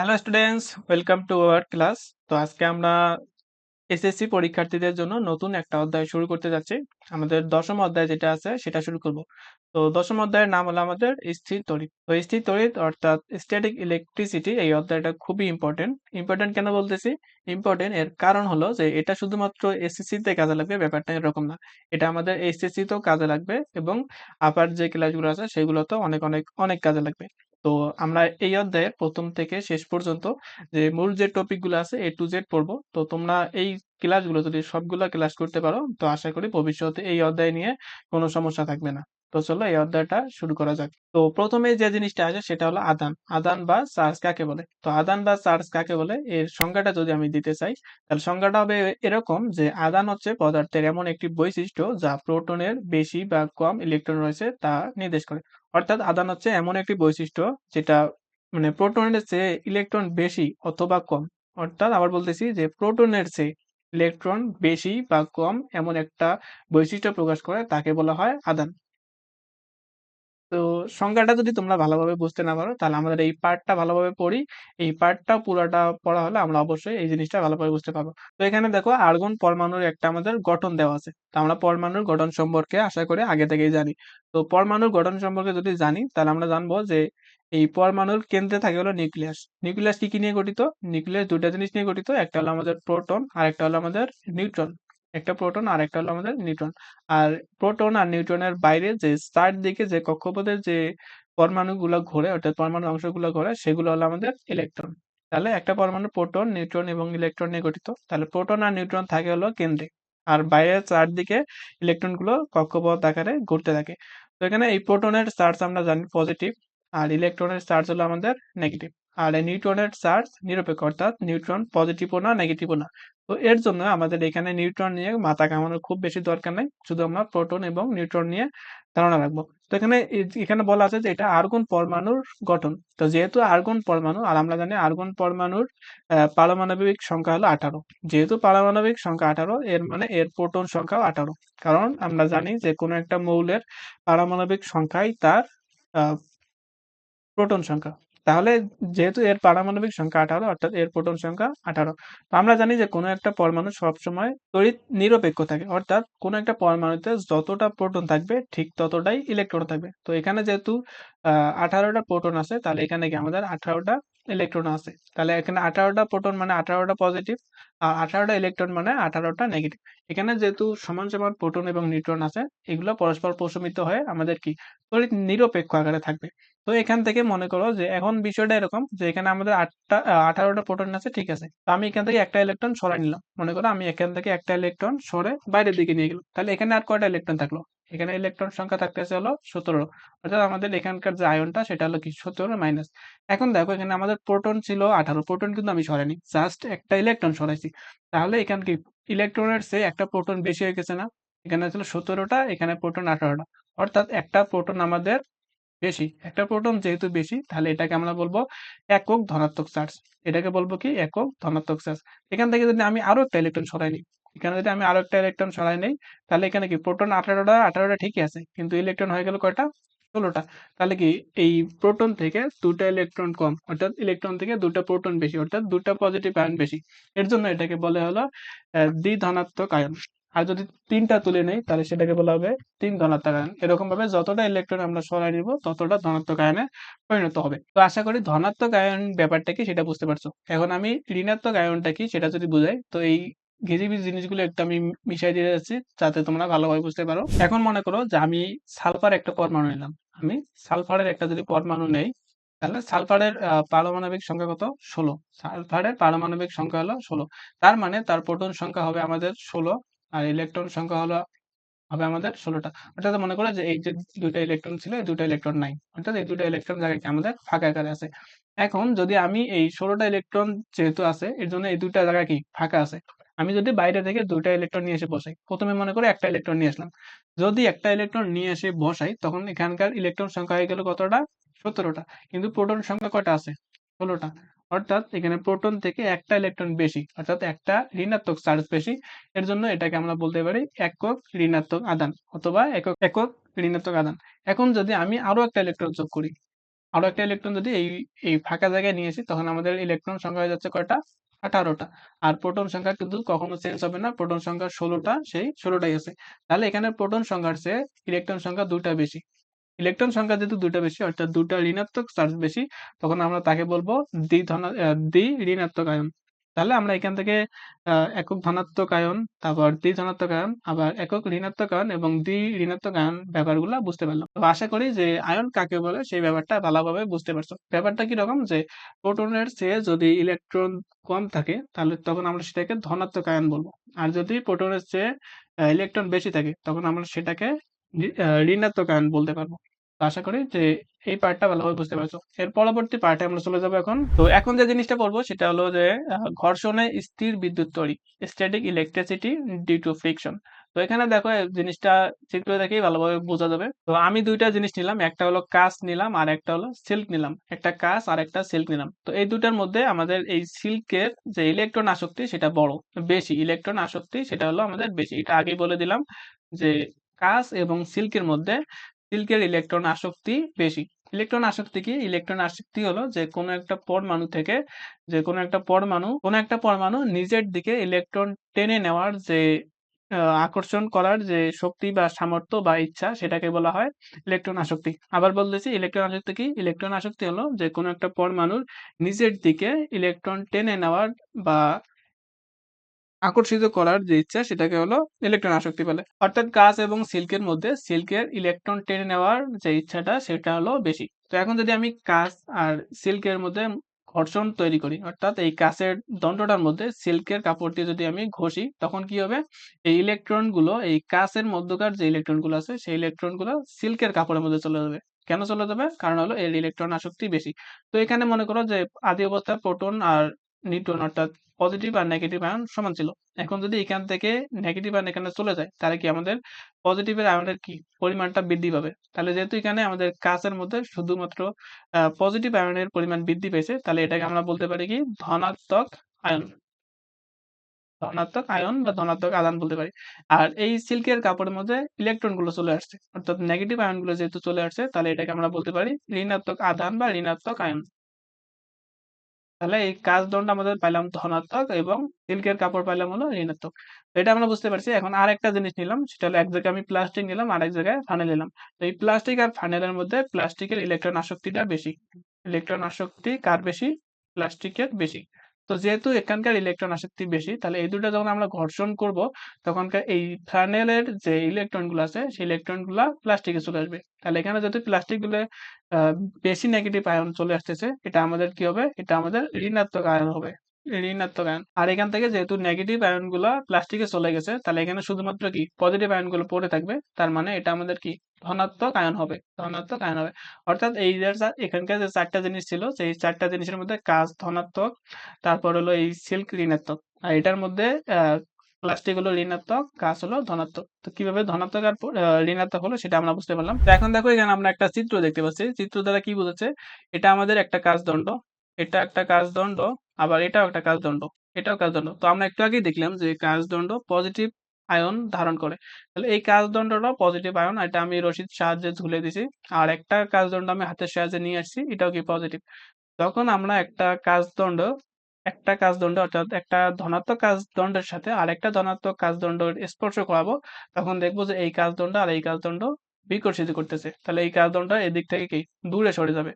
Hello students welcome to our class তো আজকে আমরা এসএসসি পরীক্ষার্থীদের জন্য নতুন একটা অধ্যায় শুরু করতে যাচ্ছি। আমাদের দশম অধ্যায় যেটা আছে, সেটা শুরু করব। তো দশম অধ্যায়ের নাম হলো আমাদের স্থির তড়িৎ। তো স্থির তড়িৎ অর্থাৎ স্ট্যাটিক ইলেকট্রিসিটি এই অধ্যায়টা খুবই ইম্পর্টেন্ট ইম্পর্টেন্ট কেন বলতেছি? ইম্পর্টেন্ট এর কারণ হলো যে এটা শুধুমাত্র এসএসসি তে কাজে লাগবে, ব্যাপারটা এরকম না। এটা আমাদের এইচএসসি তেও কাজে লাগবে এবং আপার যে ক্লাসগুলো আছে, সেগুলোতেও অনেক অনেক অনেক কাজে লাগবে। তো আমরা এই অধ্যায়ের প্রথম থেকে শেষ পর্যন্ত যে মূল যে টপিকগুলো আছে এ টু জেড পড়ব। তো তোমরা এই ক্লাসগুলো যদি সবগুলো ক্লাস করতে পারো, তো আশা করি ভবিষ্যতে এই অধ্যায় নিয়ে কোনো সমস্যা থাকবে না। তো চলো এই অধ্যায়টা শুরু করা যাক। তো প্রথমে যে জিনিসটা আসে সেটা হলো আদান। আদান বা চার্জ কাকে বলে? তো আদান বা চার্জ কাকে বলে? এর সংজ্ঞাটা যদি আমি দিতে চাই, তাহলে সংজ্ঞাটা হবে এরকম যে আদান হচ্ছে পদার্থের এমন একটি বৈশিষ্ট্য যা প্রোটনের বেশি বা কম ইলেকট্রন রয়েছে তা নির্দেশ করে। অর্থাৎ আদান হচ্ছে এমন একটি বৈশিষ্ট্য যেটা মানে প্রোটনের চেয়ে ইলেকট্রন বেশি অথবা কম। অর্থাৎ আবার বলতেছি যে প্রোটনের চেয়ে ইলেকট্রন বেশি বা কম এমন একটা বৈশিষ্ট্য প্রকাশ করে তাকে বলা হয় আদান। তো সংজ্ঞাটা যদি তোমরা ভালোভাবে বুঝতে না পারো, তাহলে আমাদের এই পার্টটা ভালোভাবে পড়ি। এই পার্টটা পুরাটা পড়া হলে আমরা অবশ্যই এই জিনিসটা ভালোভাবে বুঝতে পারব। তো এখানে দেখো আর্গন পরমাণুর একটা আমাদের গঠন দেওয়া আছে। তো আমরা পরমাণুর গঠন সম্পর্কে আশা করি আগে থেকেই জানি। তো পরমাণুর গঠন সম্পর্কে যদি জানি, তাহলে আমরা জানব যে এই পরমাণুর কেন্দ্রে থাকে হলো নিউক্লিয়াস। নিউক্লিয়াস কি কি নিয়ে গঠিত? নিউক্লিয়াস দুটা জিনিস নিয়ে গঠিত, একটা হলো আমাদের প্রোটন আর একটা হলো আমাদের নিউট্রন। একটা প্রোটন আর একটা হলো আমাদের নিউট্রন আর প্রোটন আর নিউট্রনের বাইরে যে চার দিকে যে কক্ষপথের যে পরমাণুগুলো ঘোরে, অর্থাৎ পরমাণু অংশগুলো ঘোরে, সেগুলো হলো আমাদের ইলেকট্রন তাহলে একটা পরমাণু প্রোটন নিউট্রন এবং ইলেকট্রন নিয়ে গঠিত। তাহলে প্রোটন আর নিউট্রন থাকে হলো কেন্দ্রে। আর বাইরের চারদিকে ইলেকট্রনগুলো কক্ষপথ আকারে ঘুরতে থাকে। তো এখানে এই প্রোটনের চার্জ আমরা জানি পজিটিভ আর ইলেকট্রনের চার্জ হলো আমাদের নেগেটিভ আর নিউট্রনের চার্জ নিরপেক্ষ অর্থাৎ নিউট্রন পজিটিভও না নেগেটিভও না। তো এর জন্য আমাদের এখানে নিউট্রন নিয়ে মাথা কামানোর খুব বেশি দরকার নেই। শুধু আমরা প্রোটন এবং নিউট্রন নিয়ে ধারণা রাখব। তো এখানে এখানে বলা আছে যে এটা আর্গন পরমাণুর গঠন। তো যেহেতু আর্গন পরমাণু, আর আমরা জানি আর্গন পরমাণুর পারমাণবিক সংখ্যা হলো আঠারো। যেহেতু পারমাণবিক সংখ্যা আঠারো, এর মানে এর প্রোটন সংখ্যাও আঠারো। কারণ আমরা জানি যে কোনো একটা মৌলের পারমাণবিক সংখ্যাই তার প্রোটন সংখ্যা। তাহলে যেহেতু এর পারমাণবিক সংখ্যা আঠারো, অর্থাৎ এর প্রোটন সংখ্যা আঠারো আমরা জানি যে কোনো একটা পরমাণু সবসময় তড়িৎ নিরপেক্ষ থাকে, অর্থাৎ কোনো একটা পরমাণুতে যতটা প্রোটন থাকবে ঠিক ততটাই ইলেকট্রন থাকবে। তো এখানে যেহেতু, আহ, আঠারোটা প্রোটন আছে, তাহলে এখানে কি আমাদের আঠারোটা ইলেকট্রন আছে। তাহলে এখানে আঠারোটা প্রোটন মানে আঠারোটা পজিটিভ আর আঠারোটা ইলেকট্রন মানে আঠারোটা নেগেটিভ এখানে যেহেতু সমান সমান প্রোটন এবং নিউট্রন আছে, এগুলো পরস্পর প্রশমিত হয়ে আমাদের কি? তড়িৎ নিরপেক্ষ আকারে থাকবে। তো এখান থেকে মনে করো যে এখন বিষয়টা এরকম যে এখানে আমাদের আটটা আঠারোটা প্রোটন আছে, ঠিক আছে। তো আমি এখান থেকে একটা ইলেকট্রন সরাই নিলাম। মনে করো আমি এখান থেকে একটা ইলেকট্রন সরে বাইরের দিকে নিয়ে গেলাম। তাহলে এখানে আর কয়টা ইলেকট্রন থাকল? এখানে ইলেকট্রন সংখ্যা থাকতেছে হলো সতেরো। অর্থাৎ আমাদের এখানকার যে আয়নটা সেটা হলো কি সতেরো মাইনাস এখন দেখো, এখানে আমাদের প্রোটন ছিল আঠারো। প্রোটন কিন্তু আমি সরাইনি জাস্ট একটা ইলেকট্রন সরাইছি। তাহলে এখান কি? ইলেকট্রনের চেয়ে একটা প্রোটন বেশি হয়ে গেছে না? এখানে ছিল সতেরোটা, এখানে প্রোটন আঠারোটা। অর্থাৎ একটা প্রোটন আমাদের বেশি। একটা প্রোটন যেহেতু বেশি, তাহলে এটাকে আমরা বলব একক ধনাত্মক চার্জ এটাকে বলব কি? একক ধনাত্মক চার্জ এখান থেকে যদি আমি আরও একটা ইলেকট্রন সরাই নিই এখানে যদি আমি আরও একটা ইলেকট্রন সরাই নেই, তাহলে এখানে কি? প্রোটন আঠারোটা আঠারোটা ঠিকই আছে, কিন্তু ইলেকট্রন হয়ে গেল কয়টা? ষোলোটা। তাহলে কি? এই প্রোটন থেকে দুটা ইলেকট্রন কম, অর্থাৎ ইলেকট্রন থেকে দুটা প্রোটন বেশি, অর্থাৎ দুটা পজিটিভ আয়ন বেশি। এর জন্য এটাকে বলে হলো দ্বি ধনাত্মক আয়ন আর যদি তিনটা তুলে নেই, তাহলে সেটাকে বলা হবে তিন ধনাত্মক আয়ন এরকম ভাবে যতটা ইলেকট্রন আমরা সরাই নিব, ততটা ধনাত্মক আয়নে পরিণত হবে। তো আশা করি ধনাত্মক আয়ন ব্যাপারটা কি সেটা বুঝতে পারছ। এখন আমি ঋণাত্মক আয়নটা কি সেটা যদি বুঝাই, তো এই ঘিজিবিজি জিনিসগুলো একটু আমি মিশাই দিয়ে যাচ্ছি, যাতে তোমরা ভালোভাবে বুঝতে পারো। এখন মনে করো যে আমি সালফার একটা পরমাণু নিলাম। আমি সালফারের একটা যদি পরমাণু নেই, তাহলে সালফারের পারমাণবিক সংখ্যা কত? ষোলো। সালফারের পারমাণবিক সংখ্যা হলো ষোলো। তার মানে তার প্রোটন সংখ্যা হবে আমাদের ষোলো, আর ইলেকট্রন সংখ্যা হলো, হবে আমাদের ষোলোটা। অর্থাৎ মনে করো যে এই যে দুইটা ইলেকট্রন ছিল, এই দুইটা ইলেকট্রন নাই। অর্থাৎ এই দুটা ইলেকট্রন জায়গায় আমাদের ফাঁকা আকারে আছে। এখন যদি আমি এই ষোলোটা ইলেকট্রন যেহেতু আছে, এর জন্য এই দুটা জায়গা কি? ফাঁকা আছে। আমি যদি বাইরে থেকে দুইটা ইলেকট্রন নিয়ে এসে বসাই, প্রথমে মনে করে একটা ইলেকট্রন নিয়ে আসলাম। যদি একটা ইলেকট্রন নিয়ে এসে বসাই, তখন এখানকার ইলেকট্রন সংখ্যা হয়ে গেল কতটা? সতেরোটা। কিন্তু প্রোটন সংখ্যা কয়টা আছে? ষোলোটা। অর্থাৎ এখানে প্রোটন থেকে একটা ইলেকট্রন বেশি, অর্থাৎ একটা ঋণাত্মক চার্জ বেশি। এর জন্য এটাকে আমরা বলতে পারি একক ঋণাত্মক আদান অথবা একক একক ঋণাত্মক আদান। এখন যদি আমি আরও একটা ইলেকট্রন যোগ করি, আরও একটা ইলেকট্রন যদি এই এই ফাঁকা জায়গায় নিয়ে আসি, তখন আমাদের ইলেকট্রন সংখ্যা হয়ে যাচ্ছে কয়টা? আঠারোটা। আর প্রোটন সংখ্যা কিন্তু কখনো চেঞ্জ হবে না। প্রোটন সংখ্যা ষোলোটা, সেই ষোলোটাই আছে। তাহলে এখানে প্রোটন সংখ্যার চেয়ে ইলেকট্রন সংখ্যা দুটা বেশি। ইলেকট্রন সংখ্যা যেহেতু দুটা বেশি, অর্থাৎ দুটা ঋণাত্মক চার্জ বেশি, তখন আমরা তাকে বলব দ্বি ধনা দ্বি ঋণাত্মক আয়ন। তাহলে আমরা এখান থেকে একক ধনাত্মক আয়ন, তারপর দ্বি ধনাত্মক আয়ন, আবার একক ঋণাত্মক আয়ন এবং দ্বি ঋণাত্মক আয়ন ব্যাপারগুলো বুঝতে পারলাম। তো আশা করি যে আয়ন কাকে বলে সেই ব্যাপারটা ভালোভাবে বুঝতে পারছ। ব্যাপারটা কি রকম যে প্রোটনের চেয়ে যদি ইলেকট্রন কম থাকে, তাহলে তখন আমরা সেটাকে ধনাত্মক আয়ন বলব। আর যদি প্রোটনের চেয়ে ইলেকট্রন বেশি থাকে, তখন আমরা সেটাকে ঋণাত্মক আয়ন বলতে পারব। আশা করি যে এই পার্টটা ভালোভাবে বুঝতে পারছ। এর পরবর্তী পার্টে আমরা চলে যাব এখন। তো এখন যে জিনিসটা পড়ব সেটা হলো যে ঘর্ষণে স্থির বিদ্যুৎ তৈরি static electricity due to friction তো এখানে দেখো জিনিসটা চিত্র দেখেই ভালোভাবে বোঝা যাবে। তো আমি দুইটা জিনিস নিলাম, একটা হলো কাঁচ নিলাম, আর একটা হলো সিল্ক নিলাম। একটা কাঁচ আর একটা সিল্ক নিলাম। তো এই দুটার মধ্যে আমাদের এই সিল্কের যে ইলেকট্রন আসক্তি, সেটা বড়, বেশি। ইলেকট্রন আসক্তি, সেটা হলো আমাদের বেশি। এটা আগেই বলে দিলাম যে কাঁচ এবং সিল্কের মধ্যে সিল্কের ইলেকট্রন আসক্তি বেশি। ইলেকট্রন আসক্তি কি? ইলেকট্রন আসক্তি হলো যে কোনো একটা পরমাণু থেকে যে কোনো একটা পরমাণু, কোনো একটা পরমাণু নিজের দিকে ইলেকট্রন টেনে নেওয়ার যে আকর্ষণ করার যে শক্তি বা সামর্থ্য বা ইচ্ছা সেটাকে বলা হয় ইলেকট্রন আসক্তি। আবার বলতেছি ইলেকট্রন আসক্তি কি? ইলেকট্রন আসক্তি হলো যে কোনো একটা পরমাণুর নিজের দিকে ইলেকট্রন টেনে নেওয়ার বা আকর্ষিত করার যে ইচ্ছা সেটাকে হলো ইলেকট্রন আসক্তি বলে। অর্থাৎ কাঁচ এবং সিল্কের মধ্যে সিল্কের ইলেকট্রন টেনে নেওয়ার যে ইচ্ছাটা সেটা হলো বেশি। তো এখন যদি আমি কাঁচ আর সিল্কের মধ্যে ঘর্ষণ তৈরি করি, অর্থাৎ এই কাঁচের দণ্ডটার মধ্যে সিল্কের কাপড় দিয়ে যদি আমি ঘষি, তখন কি হবে? এই ইলেকট্রনগুলো, এই কাঁচের মধ্যকার যে ইলেকট্রনগুলো আছে, সেই ইলেকট্রনগুলো সিল্কের কাপড়ের মধ্যে চলে যাবে। কেন চলে যাবে? কারণ হলো এর ইলেকট্রন আসক্তি বেশি। তো এখানে মনে করো যে আদি অবস্থায় প্রোটন আর নিউট্রন অর্থাৎ পজিটিভ আর নেগেটিভ আয়ন সমান ছিল। এখন যদি এখান থেকে নেগেটিভ আয়ন এখানে চলে যায়, তাহলে কি আমাদের পজিটিভের আয়নের কি পরিমাণটা বৃদ্ধি পাবে? তাহলে যেহেতু এখানে আমাদের কাঁচের মধ্যে শুধুমাত্র পজিটিভ আয়নের পরিমাণ বৃদ্ধি পেয়েছে, তাহলে এটাকে আমরা বলতে পারি কি ধনাত্মক আয়ন ধনাত্মক আয়ন বা ধনাত্মক আদান বলতে পারি। আর এই সিল্কের কাপড়ের মধ্যে ইলেকট্রনগুলো চলে আসছে। অর্থাৎ নেগেটিভ আয়নগুলো যেহেতু চলে আসছে, তাহলে এটাকে আমরা বলতে পারি ঋণাত্মক আধান বা ঋণাত্মক আয়ন তাহলে এই কাজ দণ্ড আমাদের পাইলাম ধনাত্মক এবং সিল্কের কাপড় পাইলাম হলো ঋণাত্মক। এটা আমরা বুঝতে পারছি। এখন আর একটা জিনিস নিলাম, সেটা হলো এক জায়গায় আমি প্লাস্টিক নিলাম আর এক জায়গায় ফানেল নিলাম। তো এই প্লাস্টিক আর ফানেলের মধ্যে প্লাস্টিকের ইলেকট্রন আসক্তিটা বেশি। ইলেকট্রন আসক্তি কার বেশি? প্লাস্টিকের বেশি। তো যেহেতু এখানকার ইলেকট্রন আসক্তি বেশি তাহলে এই দুটো যখন আমরা ঘর্ষণ করব তখনকার এই ফ্যানেলের যে ইলেকট্রনগুলো আছে সেই ইলেকট্রনগুলা প্লাস্টিকে চলে আসবে। তাহলে এখানে যদি প্লাস্টিকগুলো আহ, বেশি নেগেটিভ আয়ন চলে আসতেছে এটা আমাদের কি হবে? এটা আমাদের ঋণাত্মক আয়ন হবে। ঋণাত্মক আয়ন আর এখান থেকে যেহেতু নেগেটিভ আয়নগুলা প্লাস্টিকে চলে গেছে, তাহলে এখানে শুধুমাত্র কি পজিটিভ আয়নগুলো পড়ে থাকবে, তার মানে এটা আমাদের কি ধনাত্মক আয়ন হবে, ধনাত্মক আয়ন হবে। অর্থাৎ এই এখানকার যে চারটা জিনিস ছিল, সেই চারটা জিনিসের মধ্যে কাজ ধনাত্মক, তারপর হলো এই সিল্ক ঋণাত্মক। আর এটার মধ্যে প্লাস্টিক হলো ঋণাত্মক, কাজ হলো ধনাত্মক। তো কীভাবে ধনাত্মক আর ঋণাত্মক হলো সেটা আমরা বুঝতে পারলাম। এখন দেখো এখানে আমরা একটা চিত্র দেখতে পাচ্ছি। চিত্র দ্বারা কি বোঝাচ্ছে? এটা আমাদের একটা কাজদণ্ড। এটা একটা কাজদণ্ড আবার এটাও একটা কাজদণ্ড এটাও কাজদণ্ড তো আমরা একটু আগেই দেখলাম যে কাজদণ্ড পজিটিভ আয়ন ধারণ করে। তাহলে এই কাজদণ্ডটা পজিটিভ আয়ন এটা আমি রশিদ সাহায্যে ঝুলে দিছি, আর একটা কাজদণ্ড আমি হাতের সাহায্যে নিয়ে আসছি, এটাও কি পজিটিভ যখন আমরা একটা কাজদণ্ড একটা কাজদণ্ড অর্থাৎ একটা ধনাত্মক কাজদণ্ডের সাথে আরেকটা ধনাত্মক কাজদণ্ড স্পর্শ করাবো, তখন দেখব যে এই কাজদণ্ড আর এই কাজদণ্ড বিকর্ষিত করতেছে। তাহলে এই কাজদণ্ড এদিক থেকে কি? দূরে সরে যাবে।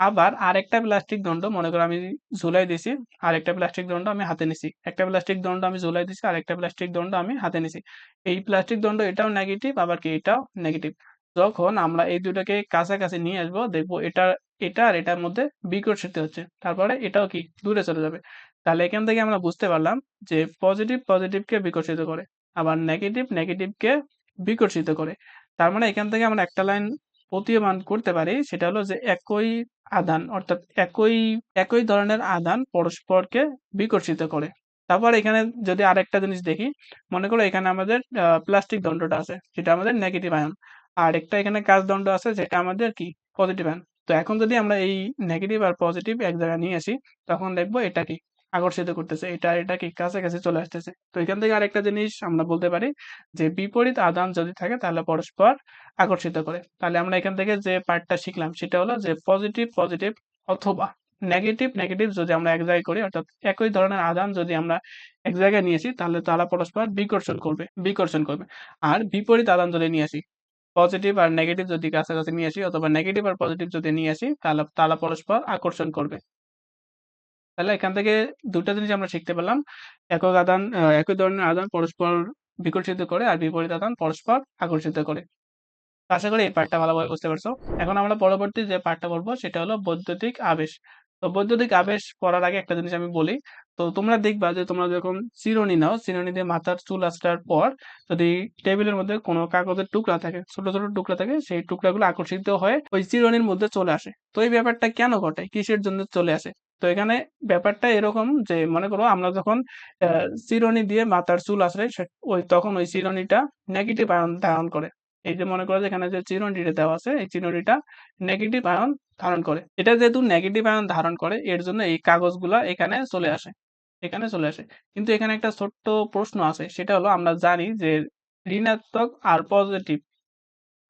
আবার আরেকটা প্লাস্টিক দণ্ড, মনে করো আমি ঝুলাই দিছি আরেকটা প্লাস্টিক দণ্ড আমি হাতে নিছি। একটা প্লাস্টিক দণ্ড আমি ঝুলাই দিছি আরেকটা প্লাস্টিক দণ্ড আমি হাতে নিছি। এই প্লাস্টিক দণ্ড এটাও নেগেটিভ আবার কি এটাও নেগেটিভ যখন আমরা এই দুটাকে কাছাকাছি নিয়ে আসব, দেখব এটা এটা আর এটার মধ্যে বিকর্ষিত হচ্ছে। তারপরে এটাও কি? দূরে চলে যাবে। তাহলে এখান থেকে আমরা বুঝতে পারলাম যে পজিটিভ পজিটিভকে বিকর্ষিত করে, আবার নেগেটিভ নেগেটিভকে বিকর্ষিত করে। তার মানে এখান থেকে আমরা একটা লাইন প্রতীয়মান করতে পারি, সেটা হলো যে একই আধান, অর্থাৎ একই একই ধরনের আধান পরস্পরকে বিকর্ষিত করে। তারপর এখানে যদি আরেকটা জিনিস দেখি, মনে করো এখানে আমাদের প্লাস্টিক দণ্ডটা আছে, সেটা আমাদের নেগেটিভ আয়ন আর একটা এখানে কাজ দণ্ড আছে, যেটা আমাদের কি? পজিটিভ আয়ন তো এখন যদি আমরা এই নেগেটিভ আর পজিটিভ এক জায়গায় নিয়ে আসি, তখন দেখব এটা কি? আকর্ষিত করতেছে। এটা এটা কি কাছাকাছি চলে আসতেছে। তো এখান থেকে আরেকটা জিনিস আমরা বলতে পারি যে বিপরীত আদান যদি থাকে তাহলে পরস্পর আকর্ষিত করে। তাহলে আমরা এখান থেকে যে পার্টটা শিখলাম সেটা হলো যে পজিটিভ পজিটিভ অথবা নেগেটিভ নেগেটিভ যদি আমরা এক জায়গায় করি অর্থাৎ একই ধরনের আদান যদি আমরা এক জায়গায় নিয়েছি তাহলে তারা পরস্পর বিকর্ষণ করবে বিকর্ষণ করবে। আর বিপরীত আদান যদি নিয়ে আসি পজিটিভ আর নেগেটিভ যদি কাছাকাছি নিয়ে আসি অথবা নেগেটিভ আর পজিটিভ যদি নিয়ে আসি তাহলে তারা পরস্পর আকর্ষণ করবে। তাহলে এখান থেকে দুটা জিনিস আমরা শিখতে পেলাম একক আদান একই ধরনের আদান পরস্পর বিকর্ষিত করে আর বিপরীত আদান পরস্পর আকর্ষিত করে। আশা করি এই পার্টটা ভালোভাবে বুঝতে পারছ। এখন আমরা পরবর্তী যে পার্টটা বলব সেটা হলো বৈদ্যুতিক আবেশ। তো বৈদ্যুতিক আবেশ পড়ার আগে একটা জিনিস আমি বলি। তো তোমরা দেখবা যে তোমরা যখন চিরুনি নাও, চিরুনি দিয়ে মাথার চুল আঁচড়ার পর যদি টেবিলের মধ্যে কোনো কাগজের টুকরা থাকে, ছোট ছোট টুকরা থাকে, সেই টুকরাগুলো আকর্ষিত হয়ে ওই চিরুনির মধ্যে চলে আসে। তো এই ব্যাপারটা কেন ঘটে? কিসের জন্য চলে আসে? তো এখানে ব্যাপারটা এরকম যে, মনে করো আমরা যখন চিরুনি দিয়ে মাথার চুল সে- ওই তখন ওই চিরুনিটা নেগেটিভ আয়ন ধারণ করে। এই যে মনে করো এখানে যে চিরুনিটা দেওয়া আছে, এই চিরুনিটা নেগেটিভ আয়ন ধারণ করে। এটা যেহেতু নেগেটিভ আয়ন ধারণ করে, এর জন্য এই কাগজগুলা এখানে চলে আসে, এখানে চলে আসে। কিন্তু এখানে একটা ছোট্ট প্রশ্ন আছে, সেটা হলো আমরা জানি যে ঋণাত্মক আর পজিটিভ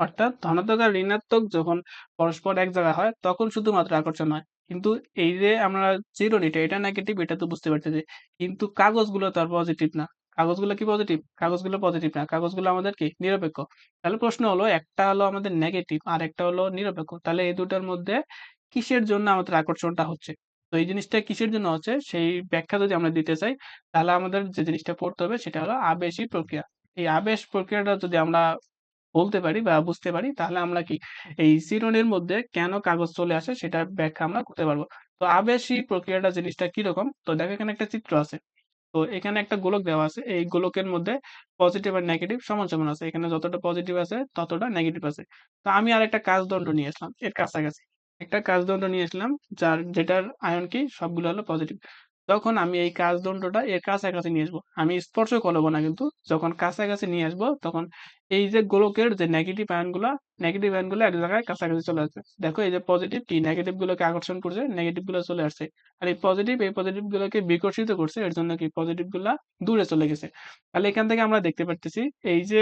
অর্থাৎ ধনাত্মক আর ঋণাত্মক যখন পরস্পর এক জায়গায় হয়, তখন শুধুমাত্র আকর্ষণ হয়। কিন্তু এই যে আমরা চিরুনিটা এটা নেগেটিভ এটা তো বুঝতে পারতেছি কিন্তু কাগজগুলো তো আর পজিটিভ না। কাগজগুলো কি পজিটিভ কাগজগুলো পজিটিভ না। কাগজগুলো আমাদের কি? নিরপেক্ষ। তাহলে প্রশ্ন হলো, একটা হলো আমাদের নেগেটিভ আর একটা হলো নিরপেক্ষ। তাহলে এই দুটার মধ্যে কিসের জন্য আমাদের আকর্ষণটা হচ্ছে? তো এই জিনিসটা কিসের জন্য হচ্ছে? সেই ব্যাখ্যা যদি আমরা দিতে চাই, তাহলে আমাদের যে জিনিসটা পড়তে হবে, সেটা হলো আবেশী প্রক্রিয়া। এই আবেশ প্রক্রিয়াটা যদি আমরা বলতে পারি বা বুঝতে পারি, তাহলে আমরা কি এই চিরুনির মধ্যে কেন কাগজ চলে আসে সেটার ব্যাখ্যা আমরা করতে পারব। তো আবেশী প্রক্রিয়াটা জিনিসটা কীরকম? তো দেখো এখানে একটা চিত্র আছে। তো এখানে একটা গোলক দেওয়া আছে। এই গোলকের মধ্যে পজিটিভ আর নেগেটিভ সমান সমান আছে। এখানে যতটা পজিটিভ আছে, ততটা নেগেটিভ আছে। তো আমি আর একটা কাজদণ্ড নিয়ে আসলাম, এর কাছাকাছি। একটা কাজদণ্ড নিয়ে আসলাম, যার, যেটার আয়ন কি? সবগুলো হলো পজিটিভ তখন আমি এই কাজদণ্ডটা এর কাছাকাছি নিয়ে আসব। আমি স্পর্শ করব না কিন্তু, যখন কাছাকাছি নিয়ে আসব, তখন এই যে গোলকের যে নেগেটিভ আয়নগুলো নেগেটিভ আয়নগুলো এক জায়গায় কাছাকাছি চলে আসবে দেখো এই যে পজিটিভ কি? নেগেটিভ গুলোকে আকর্ষণ করছে নেগেটিভগুলো চলে আসছে। আর এই পজিটিভ এই পজিটিভ গুলোকে বিকর্ষিত করছে, এর জন্য কি? পজিটিভগুলা দূরে চলে গেছে। তাহলে এখান থেকে আমরা দেখতে পারতেছি, এই যে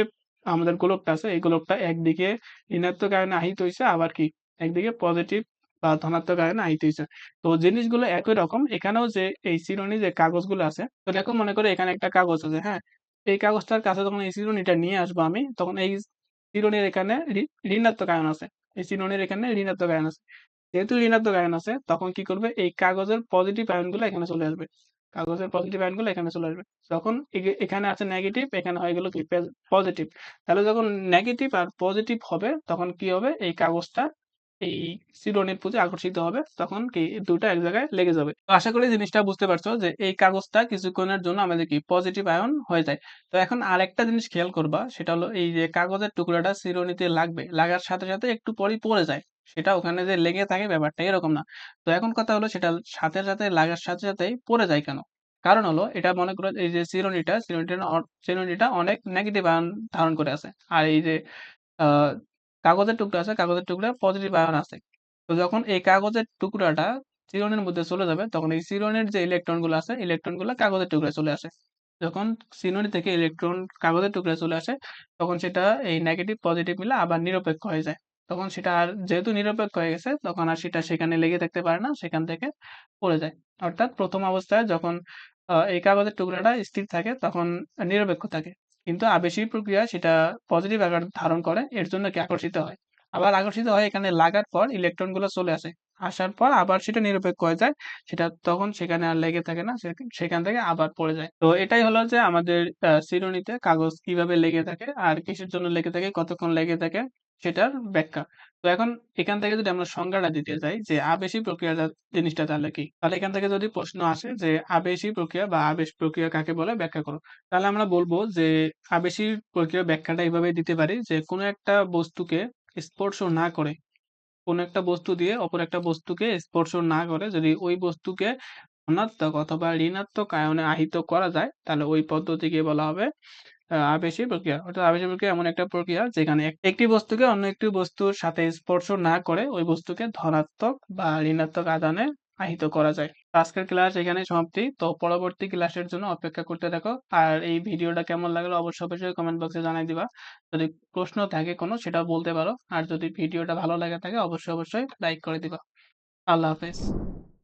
আমাদের গোলকটা আছে, এই গোলকটা একদিকে ঋণাত্মক আয়নে আহিত হয়েছে আবার কি? একদিকে পজিটিভ বা ধনাত্মক আয়নে আহিত হয়েছে। তো জিনিসগুলো একই রকম। এখানেও যে এই চিরুনি যে কাগজগুলো আছে, তো দেখো মনে করে এখানে একটা কাগজ আছে হ্যাঁ? এই কাগজটার কাছে যখন এই চিরুনিটা নিয়ে আসব আমি, তখন এই চিরুনির এখানে ঋণাত্মক আয়ন আছে। এই চিরুনির এখানে ঋণাত্মক আয়ন আছে। যেহেতু ঋণাত্মক আয়ন আছে, তখন কি করবে? এই কাগজের পজিটিভ আয়নগুলো এখানে চলে আসবে। কাগজের পজিটিভ আয়নগুলো এখানে চলে আসবে। যখন এখানে আছে নেগেটিভ এখানে হয়ে গেল কি? পজিটিভ তাহলে যখন নেগেটিভ আর পজিটিভ হবে, তখন কি হবে? এই কাগজটা এই চিরুনির প্রতি আকর্ষিত হবে, তখন কি দুটো এক জায়গায় লেগে যাবে। আশা করি জিনিসটা বুঝতে পারছ যে এই কাগজটা কিছুক্ষণের জন্য আমাদের কি পজিটিভ আয়ন হয়ে যায়। তো এখন আরেকটা জিনিস খেয়াল করবা, সেটা হলো এই যে কাগজের টুকরাটা চিরুনিতে লাগবে, লাগার সাথে সাথে একটু পরেই পড়ে যায়। সেটা ওখানে যে লেগে থাকে ব্যাপারটা এরকম না। তো এখন কথা হলো সেটা সাথে সাথে লাগার সাথে সাথেই পড়ে যায় কেন? কারণ হলো এটা মনে করো এই যে চিরুনিটা অ- চিরুনিটা অনেক নেগেটিভ আয়ন ধারণ করে আছে। আর এই যে কাগজের টুকরা আছে, কাগজের টুকরা পজিটিভ আয়ন আছে। তো যখন এই কাগজের টুকরাটা চিরুনির মধ্যে চলে যাবে, তখন এই চিরুনির যে ইলেকট্রনগুলো আছে ইলেকট্রনগুলো কাগজের টুকরায় চলে আসে। যখন চিরুনি থেকে ইলেকট্রন কাগজের টুকরায় চলে আসে, তখন সেটা এই নেগেটিভ পজিটিভ মিলে আবার নিরপেক্ষ হয়ে যায়। তখন সেটা আর যেহেতু নিরপেক্ষ হয়ে গেছে, তখন আর সেটা সেখানে লেগে থাকতে পারে না, সেখান থেকে পড়ে যায়। অর্থাৎ প্রথম অবস্থায় যখন এই কাগজের টুকরাটা স্থির থাকে, তখন নিরপেক্ষ থাকে। কিন্তু আবেশিক প্রক্রিয়া সেটা পজিটিভ আকার ধারণ করে, এর জন্য কি আকর্ষিত হয়? আবার আকর্ষিত হয় এখানে লাগার পর ইলেকট্রনগুলো চলে আসে। আসার পর আবার সেটা নিরপেক্ষ হয়ে যায়, সেটা তখন সেখানে আর লেগে থাকে না সেখান থেকে আবার পড়ে যায়। তো এটাই হলো যে আমাদের চিরুনিতে কাগজ কীভাবে লেগে থাকে, আর কিসের জন্য লেগে থাকে, কতক্ষণ লেগে থাকে সেটার ব্যাখ্যা। তো এখন এখান থেকে যদি আমরা সংজ্ঞাটা দিতে যাই যে আবেশী প্রক্রিয়া জিনিসটা তাহলে কি? তাহলে এখান থেকে যদি প্রশ্ন আসে যে আবেশী প্রক্রিয়া বা আবেশ প্রক্রিয়া কাকে বলে ব্যাখ্যা করো। তাহলে আমরা বলব যে আবেশী প্রক্রিয়া ব্যাখ্যাটা এইভাবে দিতে পারি যে কোনো একটা বস্তুকে স্পর্শ না করে, কোনো একটা বস্তু দিয়ে অপর একটা বস্তুকে স্পর্শ না করে যদি ওই বস্তুকে ধনাত্মক অথবা ঋণাত্মক আয়নে আহিত করা যায়, তাহলে ওই পদ্ধতিকে বলা হবে আবেশী প্রক্রিয়া অর্থাৎ আবেশী প্রক্রিয়া এমন একটা প্রক্রিয়া যেখানে একটি বস্তুকে অন্য একটি বস্তুর সাথে স্পর্শ না করে ওই বস্তুকে ধনাত্মক বা ঋণাত্মক আদানে আহিত করা যায় আজকের ক্লাস এখানে সমাপ্তি। তো পরবর্তী ক্লাসের জন্য অপেক্ষা করতে থাকো। আর এই ভিডিওটা কেমন লাগল অবশ্যই, অবশ্যই কমেন্ট বক্সে জানাই দিবা। যদি প্রশ্ন থাকে কোনো সেটাও বলতে পারো। আর যদি ভিডিওটা ভালো লাগে থাকে অবশ্যই, অবশ্যই লাইক করে দিবা। আল্লাহ হাফেজ।